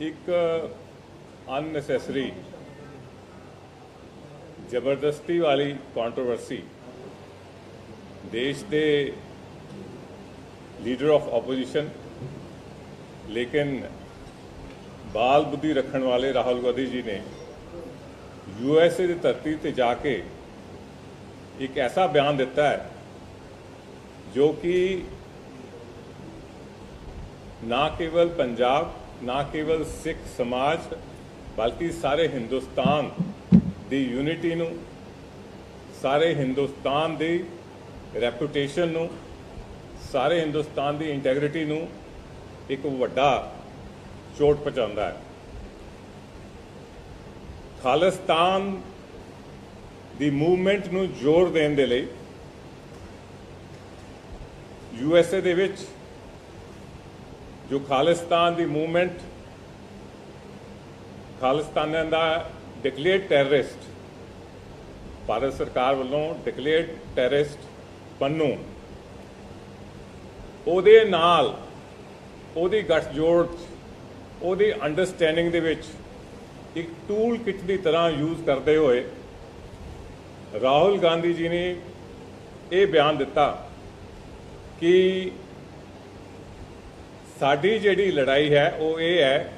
ਇੱਕ ਅਨਨੈਸੈਸਰੀ ਜ਼ਬਰਦਸਤੀ ਵਾਲੀ ਕੰਟਰੋਵਰਸੀ ਦੇਸ਼ ਦੇ ਲੀਡਰ ਆਫ ਆਪੋਜੀਸ਼ਨ ਲੇਕਿਨ ਬਾਲ ਬੁੱਧੀ ਰੱਖਣ ਵਾਲੇ ਰਾਹੁਲ ਗਾਂਧੀ ਜੀ ਨੇ ਯੂਐਸਏ ਦੀ ਧਰਤੀ ਤੇ ਜਾ ਕੇ ਇੱਕ ਐਸਾ ਬਿਆਨ ਦਿੱਤਾ ਹੈ, ਜੋ ਕਿ ਨਾ ਕੇਵਲ ਪੰਜਾਬ ਨਾ ਕੇਵਲ ਸਿੱਖ ਸਮਾਜ, ਬਲਕਿ ਸਾਰੇ ਹਿੰਦੁਸਤਾਨ ਦੀ ਯੂਨਿਟੀ ਨੂੰ, ਸਾਰੇ ਹਿੰਦੁਸਤਾਨ ਦੀ ਰੈਪਿਊਟੇਸ਼ਨ ਨੂੰ, ਸਾਰੇ ਹਿੰਦੁਸਤਾਨ ਦੀ ਇੰਟੈਗ੍ਰਿਟੀ ਨੂੰ ਇੱਕ ਵੱਡਾ ਚੋਟ ਪਹੁੰਚਾਉਂਦਾ ਹੈ। ਖਾਲਿਸਤਾਨ ਦੀ ਮੂਵਮੈਂਟ ਨੂੰ ਜ਼ੋਰ ਦੇਣ ਦੇ ਲਈ ਯੂਐਸਏ ਦੇ ਵਿੱਚ ਜੋ ਖਾਲਿਸਤਾਨ ਦੀ ਮੂਵਮੈਂਟ ਖਾਲਿਸਤਾਨੀਆਂ ਦਾ ਡਿਕਲੇਅਰਡ ਟੈਰਰਿਸਟ ਭਾਰਤ ਸਰਕਾਰ ਵੱਲੋਂ ਡਿਕਲੇਅਰਡ ਟੈਰਰਿਸਟ ਪੰਨੂ ਉਹਦੇ ਨਾਲ ਉਹਦੀ ਗੱਠਜੋੜ 'ਚ, ਉਹਦੀ ਅੰਡਰਸਟੈਂਡਿੰਗ ਦੇ ਵਿੱਚ ਇੱਕ ਟੂਲ ਕਿਟ ਦੀ ਤਰ੍ਹਾਂ ਯੂਜ਼ ਕਰਦੇ ਹੋਏ ਰਾਹੁਲ ਗਾਂਧੀ ਜੀ ਨੇ ਇਹ ਬਿਆਨ ਦਿੱਤਾ ਕਿ ਸਾਡੀ ਜਿਹੜੀ ਲੜਾਈ ਹੈ, ਉਹ ਇਹ ਹੈ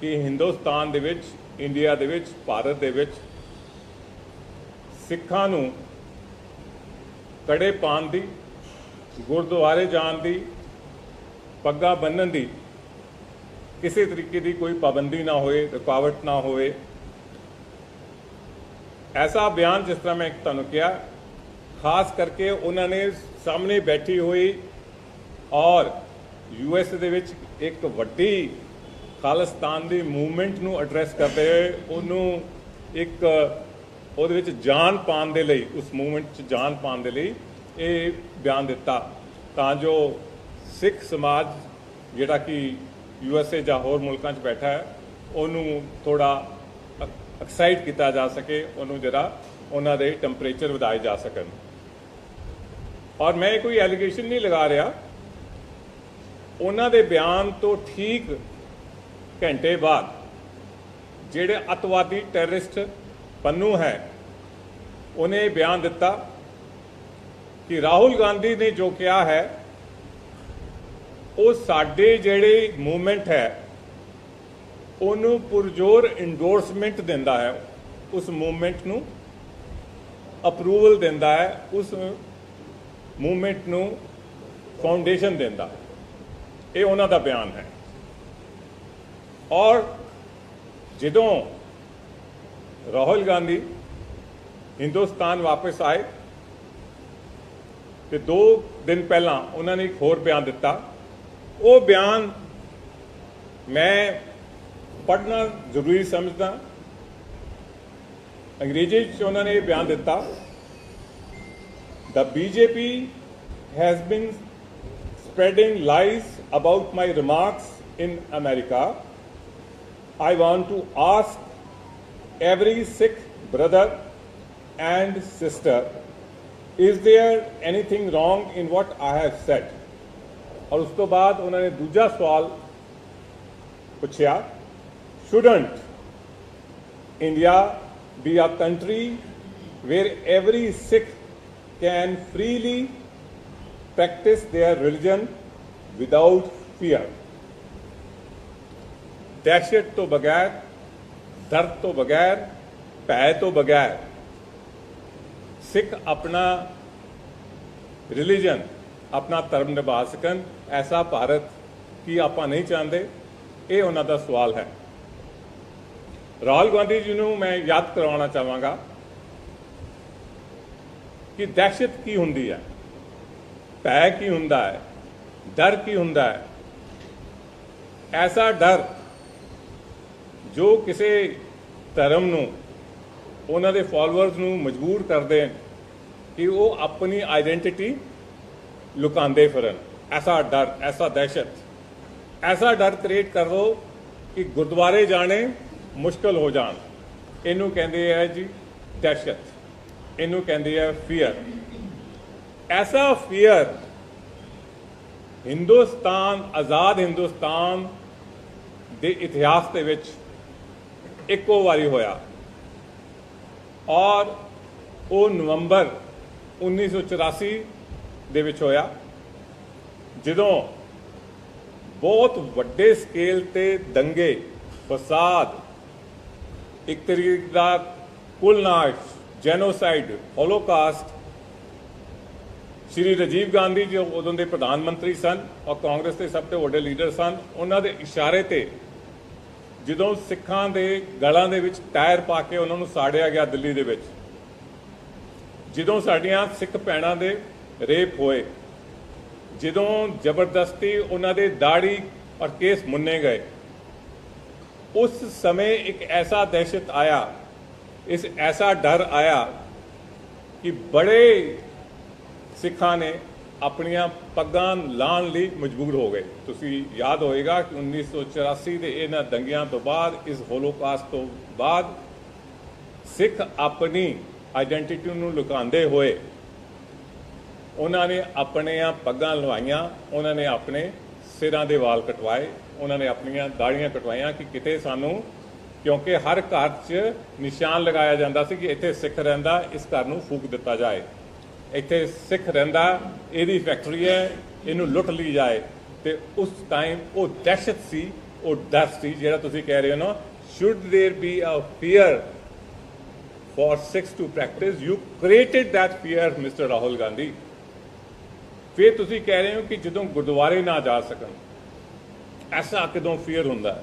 ਕਿ ਹਿੰਦੁਸਤਾਨ ਦੇ ਵਿੱਚ, ਇੰਡੀਆ ਦੇ ਵਿੱਚ, ਭਾਰਤ ਦੇ ਵਿੱਚ ਸਿੱਖਾਂ ਨੂੰ ਕੜੇ ਪਾਉਣ ਦੀ, ਗੁਰਦੁਆਰੇ ਜਾਣ ਦੀ, ਪੱਗਾਂ ਬੰਨਣ ਦੀ ਕਿਸੇ ਤਰੀਕੇ ਦੀ ਕੋਈ ਪਾਬੰਦੀ ਨਾ ਹੋਏ, ਰੁਕਾਵਟ ਨਾ ਹੋਵੇ। ਐਸਾ ਬਿਆਨ ਜਿਸ ਤਰ੍ਹਾਂ ਮੈਂ ਤੁਹਾਨੂੰ ਕਿਹਾ, ਖਾਸ ਕਰਕੇ ਉਹਨਾਂ ਨੇ ਸਾਹਮਣੇ ਬੈਠੀ ਹੋਈ ਔਰ ਯੂ ਯੂਐਸ ਦੇ ਵਿੱਚ ਇੱਕ ਵੱਡੀ ਖਾਲਿਸਤਾਨ ਦੀ ਮੂਵਮੈਂਟ ਨੂੰ ਐਡਰੈਸ ਕਰਦੇ ਹੋਏ ਉਹਨੂੰ ਇੱਕ, ਉਹਦੇ ਵਿੱਚ ਜਾਨ ਪਾਉਣ ਦੇ ਲਈ, ਉਸ ਮੂਵਮੈਂਟ 'ਚ ਜਾਨ ਪਾਉਣ ਦੇ ਲਈ ਇਹ ਬਿਆਨ ਦਿੱਤਾ। ਤਾਂ ਜੋ ਸਿੱਖ ਸਮਾਜ ਜਿਹੜਾ ਕਿ ਯੂ ਐੱਸ ਏ ਜਾਂ ਹੋਰ ਮੁਲਕਾਂ 'ਚ ਬੈਠਾ ਹੈ, ਉਹਨੂੰ ਥੋੜਾ ਐਕਸਾਈਟ ਕੀਤਾ ਜਾ ਸਕੇ, ਉਹਨੂੰ ਜਿਹੜਾ ਉਹਨਾਂ ਦੇ ਟੈਂਪਰੇਚਰ ਵਧਾਏ ਜਾ ਸਕਣ। ਔਰ ਮੈਂ ਕੋਈ ਐਲੀਗੇਸ਼ਨ ਨਹੀਂ ਲਗਾ ਰਿਹਾ ਉਹਨਾਂ ਦੇ ਬਿਆਨ ਤੋਂ ਠੀਕ ਘੰਟੇ ਬਾਅਦ ਜਿਹੜੇ ਅਤਵਾਦੀ ਟੈਰਰਿਸਟ ਪੰਨੂ ਹੈ, ਉਹਨੇ ਇਹ ਬਿਆਨ ਦਿੱਤਾ ਕਿ ਰਾਹੁਲ ਗਾਂਧੀ ਨੇ ਜੋ ਕਿਹਾ ਹੈ, ਉਹ ਸਾਡੇ ਜਿਹੜੇ ਮੂਵਮੈਂਟ ਹੈ, ਉਹਨੂੰ ਪੁਰਜੋਰ ਇੰਡੋਰਸਮੈਂਟ ਦਿੰਦਾ ਹੈ, ਉਸ ਮੂਵਮੈਂਟ ਨੂੰ ਅਪਰੂਵਲ ਦਿੰਦਾ ਹੈ, ਉਸ ਮੂਵਮੈਂਟ ਨੂੰ ਫਾਊਂਡੇਸ਼ਨ ਦਿੰਦਾ ਹੈ। ਇਹ ਉਹਨਾਂ ਦਾ ਬਿਆਨ ਹੈ। ਔਰ ਜਦੋਂ ਰਾਹੁਲ ਗਾਂਧੀ ਹਿੰਦੁਸਤਾਨ ਵਾਪਸ ਆਏ ਤੇ 2 ਦਿਨ ਪਹਿਲਾਂ ਉਹਨਾਂ ਨੇ ਇੱਕ ਹੋਰ ਬਿਆਨ ਦਿੱਤਾ। ਉਹ ਬਿਆਨ ਮੈਂ ਪੜ੍ਹਨਾ ਜ਼ਰੂਰੀ ਸਮਝਦਾ। ਅੰਗਰੇਜ਼ੀ ਚ ਉਹਨਾਂ ਨੇ ਇਹ ਬਿਆਨ ਦਿੱਤਾ। The BJP has been spreading lies about my remarks in America, I want to ask every Sikh brother and sister, is there anything wrong in what I have said? और उस तो बाद उन्होंने दूजा सवाल Shouldn't India be a country where every Sikh can freely? Practice their religion without fear. ਦਹਿਸ਼ਤ ਤੋਂ ਬਗੈਰ ਦਰਦ ਤੋਂ ਬਗੈਰ ਭੈ ਤੋਂ ਬਗੈਰ ਸਿੱਖ ਆਪਣਾ ਰਿਲੀਜਨ ਆਪਣਾ ਧਰਮ ਨਿਭਾ ਸਕਣ ਐਸਾ ਭਾਰਤ ਕੀ ਆਪਾਂ ਨਹੀਂ ਚਾਹੁੰਦੇ ਇਹ ਉਹਨਾਂ ਦਾ ਸਵਾਲ ਹੈ ਰਾਹੁਲ ਗਾਂਧੀ ਜੀ ਨੂੰ ਮੈਂ ਯਾਦ ਕਰਵਾਉਣਾ ਚਾਹਾਂਗਾ ਕਿ ਦਹਿਸ਼ਤ ਕੀ ਹੁੰਦੀ ਹੈ ਭੈ ਕੀ ਹੁੰਦਾ ਹੈ? ਡਰ ਕੀ ਹੁੰਦਾ ਹੈ? ਐਸਾ ਡਰ ਜੋ ਕਿਸੇ ਧਰਮ ਨੂੰ, ਉਹਨਾਂ ਦੇ ਫਾਲੋਅਰਸ ਨੂੰ ਮਜਬੂਰ ਕਰਦੇ ਹਨ ਕਿ ਉਹ ਆਪਣੀ ਆਇਡੈਂਟੀਟੀ ਲੁਕਾਉਂਦੇ ਫਿਰਨ। ਐਸਾ ਡਰ, ਐਸਾ ਦਹਿਸ਼ਤ, ਐਸਾ ਡਰ ਕ੍ਰੀਏਟ ਕਰ ਦੋ ਕਿ ਗੁਰਦੁਆਰੇ ਜਾਣੇ ਮੁਸ਼ਕਲ ਹੋ ਜਾਣ। ਇਹਨੂੰ ਕਹਿੰਦੇ ਆ ਜੀ ਦਹਿਸ਼ਤ। ਇਹਨੂੰ ਕਹਿੰਦੇ ਆ ਫੀਅਰ ਐਸਾ ਫੀਅਰ ਹਿੰਦੁਸਤਾਨ ਆਜ਼ਾਦ ਹਿੰਦੁਸਤਾਨ ਦੇ ਇਤਿਹਾਸ ਦੇ ਵਿੱਚ ਇੱਕੋ ਵਾਰੀ ਹੋਇਆ ਔਰ ਉਹ ਨਵੰਬਰ 1984 ਦੇ ਵਿੱਚ ਹੋਇਆ ਜਦੋਂ ਬਹੁਤ ਵੱਡੇ ਸਕੇਲ ਤੇ ਦੰਗੇ ਫਸਾਦ ਇੱਕ ਤਰੀਕੇ ਦਾ ਕੁੱਲ ਨਾਸ਼ ਜੈਨੋਸਾਈਡ ਹੋਲੋਕਾਸਟ ਸ਼੍ਰੀ ਰਾਜੀਵ ਗਾਂਧੀ ਜੋ ਉਦੋਂ ਦੇ ਪ੍ਰਧਾਨ ਮੰਤਰੀ ਸਨ ਔਰ ਕਾਂਗਰਸ ਦੇ ਸਭ ਤੋਂ ਵੱਡੇ ਲੀਡਰ ਸਨ। ਉਹਨਾਂ ਦੇ ਇਸ਼ਾਰੇ ਤੇ ਜਦੋਂ ਸਿੱਖਾਂ ਦੇ ਗਲਾਂ ਦੇ ਵਿੱਚ ਟਾਇਰ ਪਾ ਕੇ ਉਹਨਾਂ ਨੂੰ ਸਾੜਿਆ ਗਿਆ ਦਿੱਲੀ ਦੇ ਵਿੱਚ, ਜਦੋਂ ਸਾਡੀਆਂ ਸਿੱਖ ਭੈਣਾਂ ਦੇ ਰੇਪ ਹੋਏ, ਜਦੋਂ ਜ਼ਬਰਦਸਤੀ ਉਹਨਾਂ ਦੇ ਦਾੜੀ ਔਰ ਕੇਸ ਮੁੰਨੇ ਗਏ, ਉਸ ਸਮੇਂ ਇੱਕ ਐਸਾ ਦਹਿਸ਼ਤ ਆਇਆ, ਇਸ ਐਸਾ ਡਰ ਆਇਆ ਕਿ ਬੜੇ ਸਿੱਖਾਂ ਨੇ ਆਪਣੀਆਂ ਪੱਗਾਂ ਲਾਣ ਲਈ ਮਜਬੂਰ ਹੋ ਗਏ। ਤੁਸੀਂ ਯਾਦ ਹੋਏਗਾ ਕਿ 1984 ਦੇ ਇਹਨਾਂ ਦੰਗਿਆਂ ਤੋਂ ਬਾਅਦ, ਇਸ ਹੋਲੋਕਾਸਟ ਤੋਂ ਬਾਅਦ ਸਿੱਖ ਆਪਣੀ ਆਇਡੈਂਟੀਟੀ ਨੂੰ ਲੁਕਾਉਂਦੇ ਹੋਏ ਉਹਨਾਂ ਨੇ ਆਪਣੀਆਂ ਪੱਗਾਂ ਲਵਾਈਆਂ, ਉਹਨਾਂ ਨੇ ਆਪਣੇ ਸਿਰਾਂ ਦੇ ਵਾਲ ਕਟਵਾਏ, ਉਹਨਾਂ ਨੇ ਆਪਣੀਆਂ ਦਾੜੀਆਂ ਕਟਵਾਈਆਂ ਕਿ ਕਿਤੇ ਸਾਨੂੰ, ਕਿਉਂਕਿ ਹਰ ਘਰ 'ਚ ਨਿਸ਼ਾਨ ਲਗਾਇਆ ਜਾਂਦਾ ਸੀ ਕਿ ਇੱਥੇ ਸਿੱਖ ਰਹਿੰਦਾ, ਇਸ ਘਰ ਨੂੰ ਫੂਕ ਦਿੱਤਾ ਜਾਏ। ਇੱਥੇ ਸਿੱਖ ਰਹਿੰਦਾ, ਇਹਦੀ ਫੈਕਟਰੀ ਹੈ, ਇਹਨੂੰ ਲੁੱਟ ਲਈ ਜਾਏ। ਤੇ ਉਸ ਟਾਈਮ ਉਹ ਦਹਿਸ਼ਤ ਸੀ, ਉਹ ਡਰ ਸੀ, ਜਿਹੜਾ ਤੁਸੀਂ ਕਹਿ ਰਹੇ ਹੋ ਨਾ, should there be a fear for Sikhs to practice? You created that fear Mr. Rahul Gandhi. ਫਿਰ ਤੁਸੀਂ ਕਹਿ ਰਹੇ ਹੋ ਕਿ ਜਦੋਂ ਗੁਰਦੁਆਰੇ ਨਾ ਜਾ ਸਕਣ, ਐਸਾ ਕਦੋਂ ਫੀਅਰ ਹੁੰਦਾ?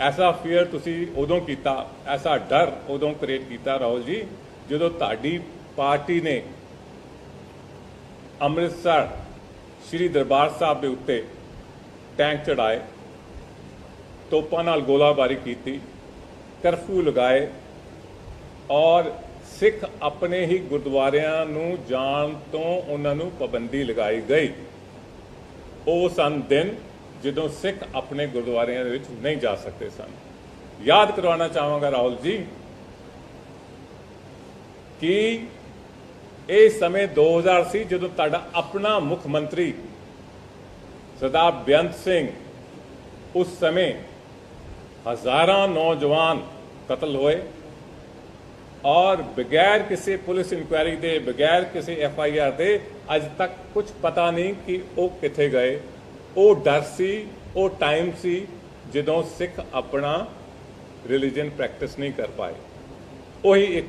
ਐਸਾ ਫੀਅਰ ਤੁਸੀਂ ਉਦੋਂ ਕੀਤਾ, ਐਸਾ ਡਰ ਉਦੋਂ ਕ੍ਰੀਏਟ ਕੀਤਾ, ਰਾਹੁਲ ਜੀ, ਜਦੋਂ ਤੁਹਾਡੀ ਪਾਰਟੀ ਨੇ ਅੰਮ੍ਰਿਤਸਰ ਸ੍ਰੀ ਦਰਬਾਰ ਸਾਹਿਬ ਦੇ ਉੱਤੇ ਟੈਂਕ ਚੜਾਏ ਤੋਪਾਂ ਨਾਲ ਗੋਲਾਬਾਰੀ ਕੀਤੀ, ਕਰਫਿਊ ਲਗਾਏ ਔਰ ਸਿੱਖ ਆਪਣੇ ਹੀ ਗੁਰਦੁਆਰਿਆਂ ਨੂੰ ਜਾਣ ਤੋਂ ਉਹਨਾਂ ਨੂੰ ਪਾਬੰਦੀ ਲਗਾਈ ਗਈ। ਉਹ ਸਨ ਦਿਨ ਜਦੋਂ ਸਿੱਖ ਆਪਣੇ ਗੁਰਦੁਆਰਿਆਂ ਦੇ ਵਿੱਚ ਨਹੀਂ ਜਾ ਸਕਦੇ ਸਨ। ਯਾਦ ਕਰਵਾਉਣਾ ਚਾਹਾਂਗਾ ਰਾਹੁਲ ਜੀ ਕਿ ਇਹ ਸਮੇਂ 2000 ਸੀ ਜਦੋਂ ਤੁਹਾਡਾ ਆਪਣਾ ਮੁੱਖ ਮੰਤਰੀ ਸਰਦਾਰ ਬੇਅੰਤ ਸਿੰਘ ਉਸ ਸਮੇਂ ਹਜ਼ਾਰਾਂ ਨੌਜਵਾਨ ਕਤਲ ਹੋਏ ਔਰ ਬਗੈਰ ਕਿਸੇ ਪੁਲਿਸ ਇਨਕੁਆਇਰੀ ਦੇ, ਬਗੈਰ ਕਿਸੇ ਐਫ ਆਈ ਆਰ ਦੇ ਅੱਜ ਤੱਕ ਕੁਝ ਪਤਾ ਨਹੀਂ ਕਿ ਉਹ ਕਿੱਥੇ ਗਏ। ਉਹ ਡਰ ਸੀ, ਉਹ ਟਾਈਮ ਸੀ ਜਦੋਂ ਸਿੱਖ ਆਪਣਾ ਰਿਲੀਜੀਅਨ ਪ੍ਰੈਕਟਿਸ ਨਹੀਂ ਕਰ ਪਾਏ। ਉਹੀ ਇੱਕ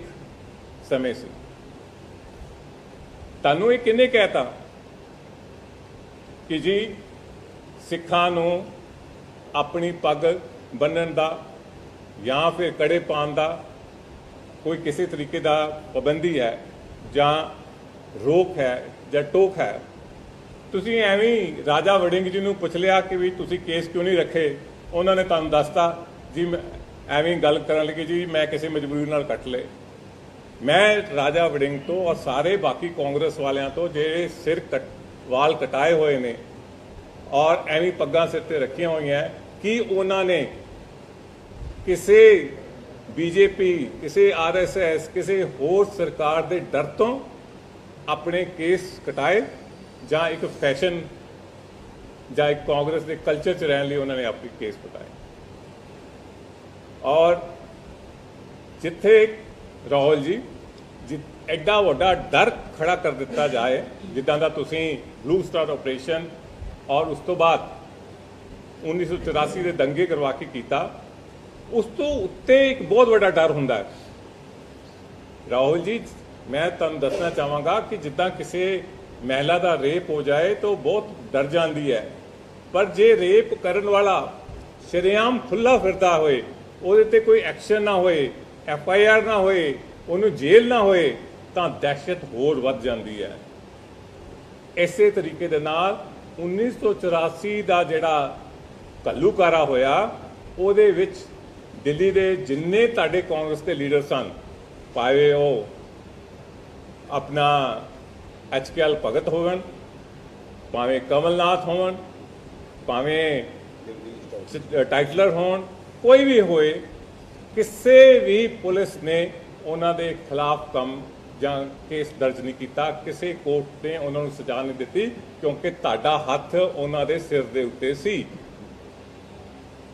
ਸਮੇਂ ਸੀ। ਤੁਹਾਨੂੰ ਇਹ ਕਿਹਨੇ ਕਹਿਤਾ ਕਿ ਜੀ ਸਿੱਖਾਂ ਨੂੰ ਆਪਣੀ ਪੱਗ ਬੰਨਣ ਦਾ ਜਾਂ ਫਿਰ ਕੜੇ ਪਾਉਣ ਦਾ ਕੋਈ ਕਿਸੇ ਤਰੀਕੇ ਦਾ ਪਾਬੰਦੀ ਹੈ ਜਾਂ ਰੋਕ ਹੈ ਜਾਂ ਟੋਕ ਹੈ? ਤੁਸੀਂ ਐਵੇਂ ਹੀ ਰਾਜਾ ਵੜਿੰਗ ਜੀ ਨੂੰ ਪੁੱਛ ਲਿਆ ਕਿ ਵੀ ਤੁਸੀਂ ਕੇਸ ਕਿਉਂ ਨਹੀਂ ਰੱਖੇ? ਉਹਨਾਂ ਨੇ ਤੁਹਾਨੂੰ ਦੱਸਤਾ, ਜੀ ਮੈਂ ਐਵੇਂ ਗੱਲ ਕਰਨ ਲੱਗੇ, ਜੀ ਮੈਂ ਕਿਸੇ ਮਜਬੂਰੀ ਨਾਲ ਕੱਟ ਲਏ। ਮੈਂ ਰਾਜਾ ਵੜਿੰਗ ਤੋਂ ਔਰ ਸਾਰੇ ਬਾਕੀ ਕਾਂਗਰਸ ਵਾਲਿਆਂ ਤੋਂ ਜਿਹੜੇ ਸਿਰ ਕਟ ਵਾਲ ਕਟਾਏ ਹੋਏ ਨੇ ਔਰ ਐਵੇਂ ਪੱਗਾਂ ਸਿਰ ਤੇ ਰੱਖੀਆਂ ਹੋਈਆਂ, ਕਿ ਉਹਨਾਂ ਨੇ ਕਿਸੇ ਬੀਜੇਪੀ, ਕਿਸੇ ਆਰਐਸਐਸ ਕਿਸੇ ਹੋਰ ਸਰਕਾਰ ਦੇ ਡਰ ਤੋਂ ਆਪਣੇ ਕੇਸ ਕਟਾਏ ਜਾਂ ਇੱਕ ਫੈਸ਼ਨ ਜਾਂ ਇੱਕ ਕਾਂਗਰਸ ਦੇ ਕਲਚਰ 'ਚ ਰਹਿਣ ਲਈ ਉਹਨਾਂ ਨੇ ਆਪਣੇ ਕੇਸ ਕਟਾਏ? ਔਰ ਜਿੱਥੇ ਰਾਹੁਲ ਜੀ, ਜਿ ਐਡਾ ਵੱਡਾ ਡਰ ਖੜਾ ਕਰ ਦਿੱਤਾ ਜਾਏ, ਜਿੱਦਾਂ ਦਾ ਤੁਸੀਂ ਬਲੂ ਸਟਾਰ ਆਪਰੇਸ਼ਨ ਔਰ ਉਸ ਤੋਂ ਬਾਅਦ 1984 ਦੇ ਦੰਗੇ ਕਰਵਾ ਕੇ ਕੀਤਾ, ਉਸ ਤੋਂ ਉੱਤੇ ਇੱਕ ਬਹੁਤ ਵੱਡਾ ਡਰ ਹੁੰਦਾ ਹੈ। ਰਾਹੁਲ ਜੀ, ਮੈਂ ਤੁਹਾਨੂੰ ਦੱਸਣਾ ਚਾਹਾਂਗਾ ਕਿ ਜਿੱਦਾਂ ਕਿਸੇ ਮਹਿਲਾ ਦਾ ਰੇਪ ਹੋ ਜਾਏ ਤਾਂ ਉਹ ਬਹੁਤ ਡਰ ਜਾਂਦੀ ਹੈ। ਪਰ ਜੇ ਰੇਪ ਕਰਨ ਵਾਲਾ ਸ਼ਰੇਆਮ ਖੁੱਲਾ ਫਿਰਦਾ ਹੋਏ, ਉਹਦੇ ਤੇ ਕੋਈ ਐਕਸ਼ਨ ਨਾ ਹੋਏ ਐਫ ਆਈ ਆਰ ਨਾ ਹੋਏ ਉਹਨੂੰ ਜੇਲ੍ਹ ਨਾ ਹੋਏ ਤਾਂ ਦਹਿਸ਼ਤ ਹੋਰ ਵੱਧ ਜਾਂਦੀ ਹੈ। ਇਸੇ ਤਰੀਕੇ ਦੇ ਨਾਲ 1984 ਦਾ ਜਿਹੜਾ ਘੱਲੂਕਾਰਾ ਹੋਇਆ ਉਹਦੇ ਵਿੱਚ ਦਿੱਲੀ ਦੇ ਜਿੰਨੇ ਤੁਹਾਡੇ ਕਾਂਗਰਸ ਦੇ ਲੀਡਰ ਸਨ ਭਾਵੇਂ ਉਹ ਆਪਣਾ ਐਚਕੇਐਲ ਭਗਤ ਹੋਵਣ ਭਾਵੇਂ ਕਮਲਨਾਥ ਹੋਵਣ ਭਾਵੇਂ ਟਾਈਟਲਰ ਹੋਣ ਕੋਈ ਵੀ ਹੋਏ ਕਿਸੇ ਵੀ ਪੁਲਿਸ ਨੇ ਉਹਨਾਂ ਦੇ ਖਿਲਾਫ ਕੰਮ ਜਾਂ ਕੇਸ ਦਰਜ ਨਹੀਂ ਕੀਤਾ, ਕਿਸੇ ਕੋਰਟ ਨੇ ਉਹਨਾਂ ਨੂੰ ਸਜ਼ਾ ਨਹੀਂ ਦਿੱਤੀ ਕਿਉਂਕਿ ਤੁਹਾਡਾ ਹੱਥ ਉਹਨਾਂ ਦੇ ਸਿਰ ਦੇ ਉੱਤੇ ਸੀ।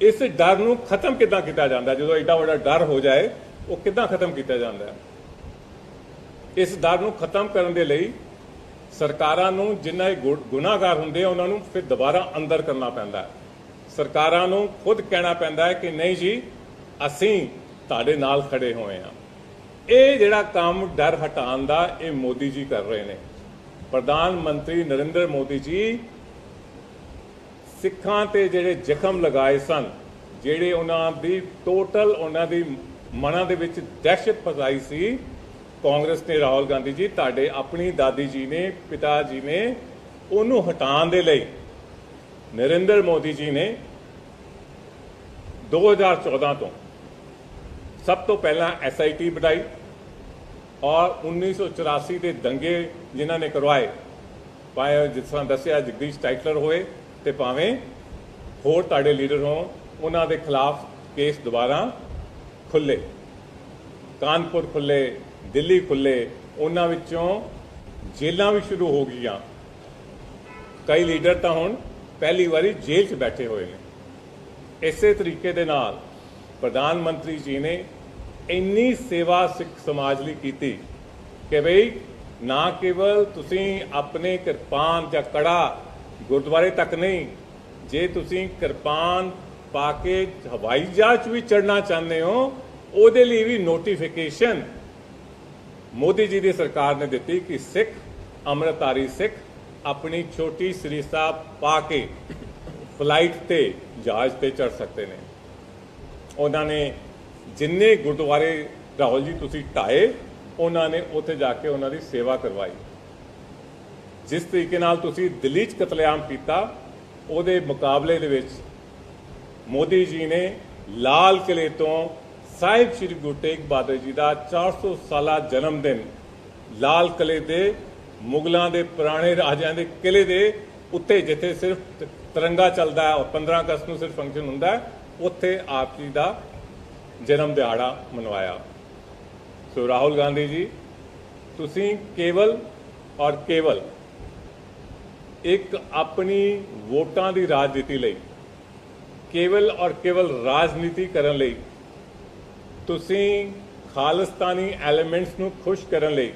ਇਸ ਡਰ ਨੂੰ ਖਤਮ ਕਿੱਦਾਂ ਕੀਤਾ ਜਾਂਦਾ? ਜਦੋਂ ਐਡਾ ਵੱਡਾ ਡਰ ਹੋ ਜਾਏ, ਉਹ ਕਿੱਦਾਂ ਖਤਮ ਕੀਤਾ ਜਾਂਦਾ ਹੈ? ਇਸ ਡਰ ਨੂੰ ਖਤਮ ਕਰਨ ਦੇ ਲਈ ਸਰਕਾਰਾਂ ਨੂੰ ਜਿੰਨਾ ਇਹ ਗੁ- ਗੁਨਾਹਗਾਰ ਹੁੰਦੇ ਆ, ਉਹਨਾਂ ਨੂੰ ਫਿਰ ਦੁਬਾਰਾ ਅੰਦਰ ਕਰਨਾ ਪੈਂਦਾ ਸਰਕਾਰਾਂ ਨੂੰ ਖੁਦ ਕਹਿਣਾ ਪੈਂਦਾ ਹੈ ਕਿ ਨਹੀਂ ਜੀ ਅਸੀਂ ਤੁਹਾਡੇ ਨਾਲ ਖੜੇ ਹੋਏ ਹਾਂ। ਇਹ ਜਿਹੜਾ ਕੰਮ ਡਰ ਹਟਾਉਣ ਦਾ ਇਹ ਮੋਦੀ ਜੀ ਕਰ ਰਹੇ ਨੇ। ਪ੍ਰਧਾਨ ਮੰਤਰੀ ਨਰਿੰਦਰ ਮੋਦੀ ਜੀ, ਸਿੱਖਾਂ ਤੇ ਜਿਹੜੇ ਜ਼ਖਮ ਲਗਾਏ ਸਨ, ਜਿਹੜੇ ਉਹਨਾਂ ਦੀ ਟੋਟਲ ਉਹਨਾਂ ਦੀ ਮਨਾਂ ਦੇ ਵਿੱਚ ਦਹਿਸ਼ਤ ਫਸਾਈ ਸੀ, ਕਾਂਗਰਸ ਨੇ ਰਾਹੁਲ ਗਾਂਧੀ ਜੀ, ਤੁਹਾਡੇ ਆਪਣੀ ਦਾਦੀ ਜੀ ਨੇ, ਪਿਤਾ ਜੀ ਨੇ ਉਹਨੂੰ ਹਟਾਉਣ ਦੇ ਲਈ ਨਰਿੰਦਰ ਮੋਦੀ ਜੀ ਨੇ 2014 ਤੋਂ ਸਭ ਤੋਂ ਪਹਿਲਾਂ ਐਸਆਈਟੀ ਬਣਾਈ ਔਰ 1984 ਦੇ ਦੰਗੇ ਜਿਨ੍ਹਾਂ ਨੇ ਕਰਵਾਏ, ਭਾਵੇਂ ਜਿਸ ਤਰ੍ਹਾਂ ਦੱਸਿਆ ਜਗਦੀਸ਼ ਟਾਈਟਲਰ ਹੋਏ ਤੇ ਭਾਵੇਂ ਹੋਰ ਤੁਹਾਡੇ ਲੀਡਰ ਹੋਣ, ਉਹਨਾਂ ਦੇ ਖਿਲਾਫ ਕੇਸ ਦੁਬਾਰਾ ਖੁੱਲੇ ਕਾਨਪੁਰ ਖੁੱਲੇ ਦਿੱਲੀ ਖੁੱਲੇ ਉਹਨਾਂ ਵਿੱਚੋਂ ਜੇਲ੍ਹਾਂ ਵੀ ਸ਼ੁਰੂ ਹੋ ਗਈਆਂ। ਕਈ ਲੀਡਰ ਤਾਂ ਹੁਣ ਪਹਿਲੀ ਵਾਰੀ ਜੇਲ੍ਹ 'ਚ ਬੈਠੇ ਹੋਏ ਨੇ। ਇਸੇ ਤਰੀਕੇ ਦੇ ਨਾਲ ਪ੍ਰਧਾਨ ਮੰਤਰੀ ਜੀ ਨੇ ਇੰਨੀ ਸੇਵਾ ਸਿੱਖ ਸਮਾਜ ਲਈ ਕੀਤੀ ਕਿ ਭਈ ਨਾ ਕੇਵਲ ਤੁਸੀਂ ਆਪਣੇ ਕਿਰਪਾਨ ਜਾਂ ਕੜਾ ਗੁਰਦੁਆਰੇ ਤੱਕ ਨਹੀਂ, ਜੇ ਤੁਸੀਂ ਕਿਰਪਾਨ ਪਾ ਕੇ ਹਵਾਈ ਜਹਾਜ਼ 'ਚ ਵੀ ਚੜਨਾ ਚਾਹੁੰਦੇ ਹੋ, ਉਹਦੇ ਲਈ ਵੀ ਨੋਟੀਫਿਕੇਸ਼ਨ ਮੋਦੀ ਜੀ ਦੀ ਸਰਕਾਰ ਨੇ ਦਿੱਤੀ ਕਿ ਸਿੱਖ, ਅੰਮ੍ਰਿਤਧਾਰੀ ਸਿੱਖ ਆਪਣੀ ਛੋਟੀ ਸਰੀਸਾ ਪਾ ਕੇ ਫਲਾਈਟ ਤੇ ਜਹਾਜ਼ ਤੇ ਚੜ ਸਕਦੇ ਨੇ। ਉਹਨਾਂ ਨੇ ਜਿੰਨੇ ਗੁਰਦੁਆਰੇ ਰਾਹੁਲ ਜੀ ਤੁਸੀਂ ਢਾਏ, ਉਹਨਾਂ ਨੇ ਉੱਥੇ ਜਾ ਕੇ ਉਹਨਾਂ ਦੀ ਸੇਵਾ ਕਰਵਾਈ। ਜਿਸ ਤਰੀਕੇ ਨਾਲ ਤੁਸੀਂ ਦਿੱਲੀ 'ਚ ਕਤਲੇਆਮ ਕੀਤਾ, ਉਹਦੇ ਮੁਕਾਬਲੇ ਦੇ ਵਿੱਚ ਮੋਦੀ ਜੀ ਨੇ ਲਾਲ ਕਿਲੇ ਤੋਂ ਸਾਹਿਬ ਸ੍ਰੀ ਗੁਰੂ ਤੇਗ ਬਹਾਦਰ ਜੀ ਦਾ 400 ਸਾਲਾ ਜਨਮ ਦਿਨ ਲਾਲ ਕਿਲੇ ਦੇ ਮੁਗਲਾਂ ਦੇ ਪੁਰਾਣੇ ਰਾਜਿਆਂ ਦੇ ਕਿਲੇ ਦੇ ਉੱਤੇ ਜਿੱਥੇ ਸਿਰਫ ਤਿਰੰਗਾ ਚੱਲਦਾ ਹੈ ਔਰ 15 ਅਗਸਤ ਨੂੰ ਸਿਰਫ ਫੰਕਸ਼ਨ ਹੁੰਦਾ ਹੈ ਉੱਥੇ ਆਪ ਜੀ ਦਾ ਜਨਮ ਦਿਹਾੜਾ ਮਨਵਾਇਆ। ਸੋ ਰਾਹੁਲ ਗਾਂਧੀ ਜੀ, ਤੁਸੀਂ ਕੇਵਲ ਔਰ ਕੇਵਲ ਇੱਕ ਆਪਣੀ ਵੋਟਾਂ ਦੀ ਰਾਜਨੀਤੀ ਲਈ, ਕੇਵਲ ਔਰ ਕੇਵਲ ਰਾਜਨੀਤੀ ਕਰਨ ਲਈ, ਤੁਸੀਂ ਖਾਲਿਸਤਾਨੀ ਐਲੀਮੈਂਟਸ ਨੂੰ ਖੁਸ਼ ਕਰਨ ਲਈ,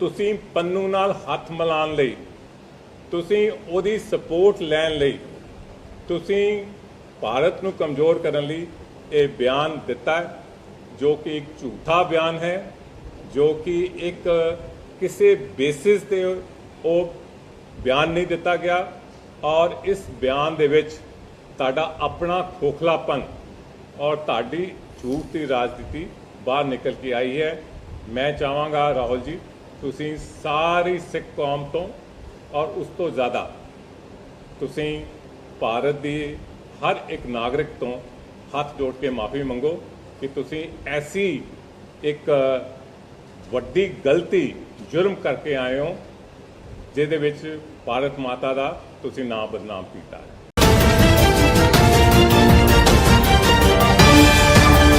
ਤੁਸੀਂ ਪੰਨੂ ਨਾਲ ਹੱਥ ਮਿਲਾਉਣ ਲਈ, ਤੁਸੀਂ ਉਹਦੀ ਸਪੋਰਟ ਲੈਣ ਲਈ, ਤੁਸੀਂ ਭਾਰਤ ਨੂੰ ਕਮਜ਼ੋਰ ਕਰਨ ਲਈ ਇਹ ਬਿਆਨ ਦਿੱਤਾ ਹੈ, ਜੋ ਕਿ ਇੱਕ ਝੂਠਾ ਬਿਆਨ ਹੈ, ਜੋ ਕਿ ਇੱਕ ਕਿਸੇ ਬੇਸਿਸ ਤੇ ਉਹ ਬਿਆਨ ਨਹੀਂ ਦਿੱਤਾ ਗਿਆ ਔਰ ਇਸ ਬਿਆਨ ਦੇ ਵਿੱਚ ਤੁਹਾਡਾ ਆਪਣਾ ਖੋਖਲਾਪਨ ਔਰ ਤੁਹਾਡੀ ਝੂਠ ਦੀ ਰਾਜਨੀਤੀ ਬਾਹਰ ਨਿਕਲ ਕੇ ਆਈ ਹੈ। ਮੈਂ ਚਾਹਾਂਗਾ ਰਾਹੁਲ ਜੀ, ਤੁਸੀਂ ਸਾਰੀ ਸਿੱਖ ਕੌਮ ਤੋਂ ਔਰ ਉਸ ਤੋਂ ਜ਼ਿਆਦਾ ਤੁਸੀਂ ਭਾਰਤ ਦੀ ਹਰ ਇੱਕ ਨਾਗਰਿਕ ਤੋਂ ਹੱਥ ਜੋੜ ਕੇ ਮਾਫੀ ਮੰਗੋ ਕਿ ਤੁਸੀਂ ਐਸੀ ਇੱਕ ਵੱਡੀ ਗਲਤੀ ਜੁਰਮ ਕਰਕੇ ਆਏ ਹੋ, ਜਿਹਦੇ ਵਿੱਚ ਭਾਰਤ ਮਾਤਾ ਦਾ ਤੁਸੀਂ ਨਾਮ ਬਦਨਾਮ ਕੀਤਾ ਹੈ।